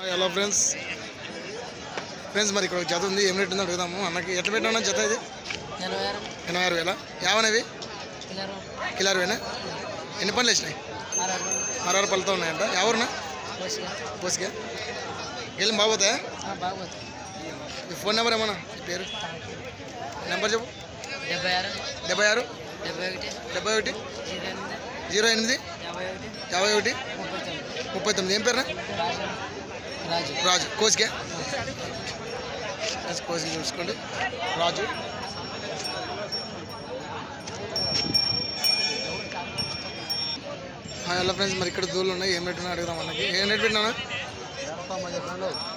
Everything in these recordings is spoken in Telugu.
హలో ఫ్రెండ్స్ ఫ్రెండ్స్ మరి ఇక్కడ ఒక జత ఉంది. ఏం రేట్ ఉందో అడుగుదాము. అన్నకి ఎట్లా పెట్టినా జత ఇది? ఎనభై ఆరు వేల యావనవి కిలరు కిలో అరవేనా ఎన్ని పనులు వేసినాయి? ఆరు పళ్ళతో ఉన్నాయంట. ఎవరునా కోసిగా పోసిగా వెళ్ళి బాగోతాయా బాగుపోతుంది ఫోన్ నెంబర్ ఏమన్నా? పేరు? నెంబర్ చెప్పు. డెబ్బై ఆరు డెబ్బై ఆరు డెబ్బై ఒకటి జీరో ఎనిమిది. యాభై ఒకటి. ముప్పై తొమ్మిది ముప్పై తొమ్మిది. ఏం పేరునా? రాజు. రాజు రాజు కోసికే కోసికి చూసుకోండి. రాజు. Hello friends. మరి ఇక్కడ దూళ్ళు ఉన్నాయి. ఏం రేట్ ఉన్నాయి అడుగుదాం మనకి ఏం రేట్ పెట్టినా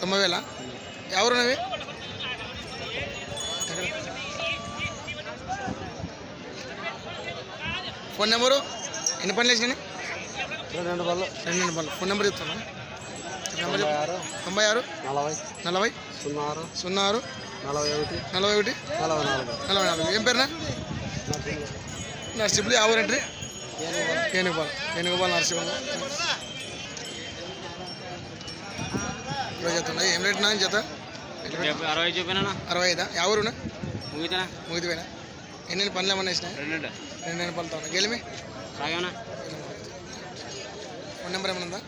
తొంభై వేల? ఎవరున్నవి? Phone number? ఎన్ని పనులు వేసినాయి రెండు బళ్ళు రెండు రెండు పనులు. ఫోన్ నెంబర్ చెప్తాను తొంభై ఆరు? నలభై. నలభై? సున్నా ఆరు సున్నా ఆరు నలభై ఒకటి. నలభై ఒకటి? నలభై నాలుగు. నలభై నాలుగు. ఏం పేరునా? నర్సింహులు యాభై ఎంట్రీ ఏనుగుపాల ఏనుగుపాల నరసింహులు ఇరవై జత ఉన్నాయి ఏం రేట్ నా జత? ఎట్లా పెట్టు? అరవై చూపినా అరవై ఐదా? యావరునా ముగితేనా? ముగిదిపోయినా ఎన్ని పనులు ఏమన్నా వేసినాయి రెండు రెండు. రెండు పనులతో ఉన్నాయి గెలిమి? సాగేమన్నా ఫోన్ నెంబర్ ఏమైనా ఉందా?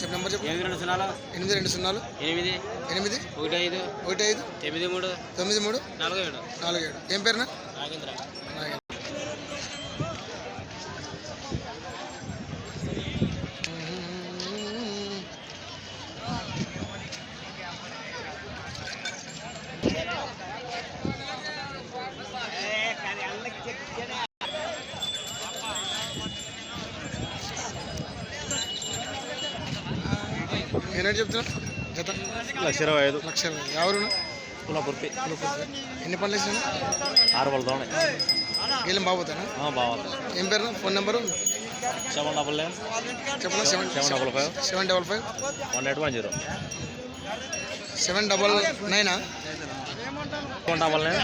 చెప్పు నెంబర్ చెప్పు. ఎనిమిది రెండు సున్నాలు. ఎనిమిది రెండు సున్నాలు. ఎనిమిది. ఎనిమిది. ఒకటి ఐదు. ఒకటి ఐదు. తొమ్మిది మూడు. తొమ్మిది మూడు. నాలుగు ఏడు. నాలుగు ఏడు. ఏం పేరునా? నాగేంద్ర ఏనాడు చెప్తున్నా జత? లక్ష ఇరవై ఐదు. లక్ష ఎవరు? కులపుర్తి. ఎన్ని పనులు వేసినా ఆరు పళ్ళతో గెలిం బాబోతానా బాగుంది ఏం పేరు? Phone number? Seven double nine. చెప్పనా? Seven seven double five. Seven double five. One eight one zero. Seven double నైనా? Seven double nine.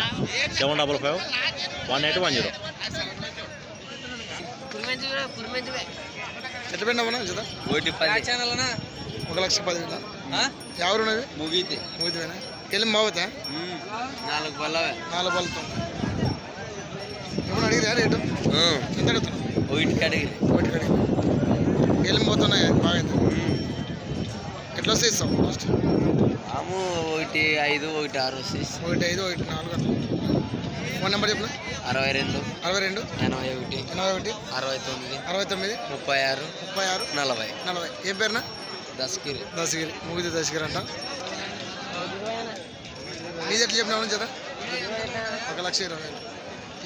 Seven double five. One eight one zero. ఎట్లా పెట్టినామన్నా జత? ఒక లక్ష పది వేల ఎవరు ఉన్నవి ముగితే గెలిం బాబోతా నాలుగు పల్లవే. నాలుగు పళ్ళతో ఎప్పుడు అడిగిరా రేటు? ఎంత అడుగుతున్నావు? ఒకటి కడిగి ఒకటి కడిగి గెలిం పోతున్నాయి బాగా ఎట్లా వస్తే ఇస్తాం ఫస్ట్ ఆము ఒకటి ఐదు ఒకటి ఆరు వచ్చేసి ఒకటి ఐదు ఒకటి నాలుగు అట్లా. ఫోన్ నెంబర్ చెప్పిన అరవై రెండు. అరవై రెండు. ఎనభై ఒకటి. ఎనభై ఒకటి. అరవై తొమ్మిది. అరవై తొమ్మిది. ముప్పై ఆరు. ముప్పై ఆరు. నలభై. నలభై. ఏం పేరునా? దస్కిరి దశగిరి ముగిది దశగిరి అంట. నీది ఎట్లా చెప్పినావు చేత ఒక లక్ష ఇరవై వేలు.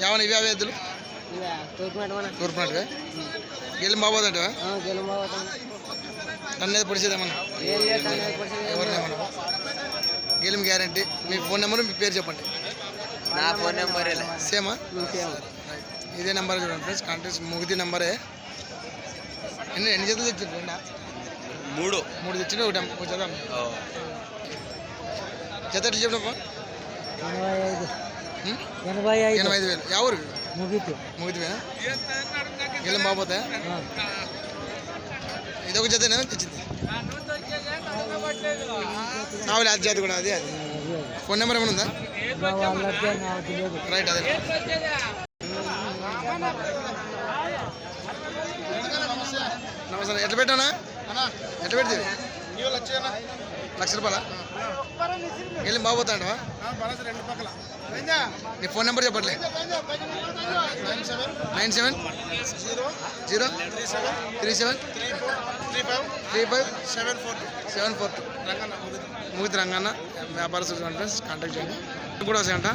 యావన ఇవి ఎద్దులు? తూర్పునట్టుగా గెలిం బాబోదంటే నన్ను ఏదో పొడిచేదేమన్నా ఎవరినేమన్నా గెలిం గ్యారంటీ. మీ ఫోన్ నెంబర్ మీ పేరు చెప్పండి. నా ఫోన్ నెంబర్ సేమా? ఇదే నెంబర్ చూడండి ఫ్రెండ్స్ కాంటాక్ట్ ముగిది నెంబరే. ఎన్ని ఎన్ని తెచ్చిండ్రు? రెండా? మూడు. మూడు తెచ్చిండు ఒకటి ఒక జత. జత ఎట్లా చెప్పినప్పా? ఎనభై ఎనభై ఐదు వేలు. ఎవరు ముగితే. ముగిదివేనా గెలం బాబోతాయా ఇదొక జతనే? తెచ్చింది. నావలి అది జాతి కూడా అది అది. ఫోన్ నెంబర్ ఏమైనా ఉందా? రైట్ అదే. నమస్తే ఎట్లా పెట్టానా ఎట్లా పెడితే? లక్ష రూపాయల? వెళ్ళి బాబోతాండవా నీ ఫోన్ నెంబర్ చెప్పట్లే. Nine seven. Zero. Three seven. Three five. Seven four seven four two. మూతి రంగన్న. వ్యాపారస్తులు ఫ్రెండ్స్ కాంటాక్ట్ చేయండి. కూడా వస్తాయంట.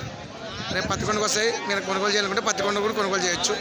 రేపు పత్తికొండకు వస్తాయి. మీరు కొనుగోలు చేయాలనుకుంటే పత్తికొండ కూడా కొనుగోలు చేయొచ్చు.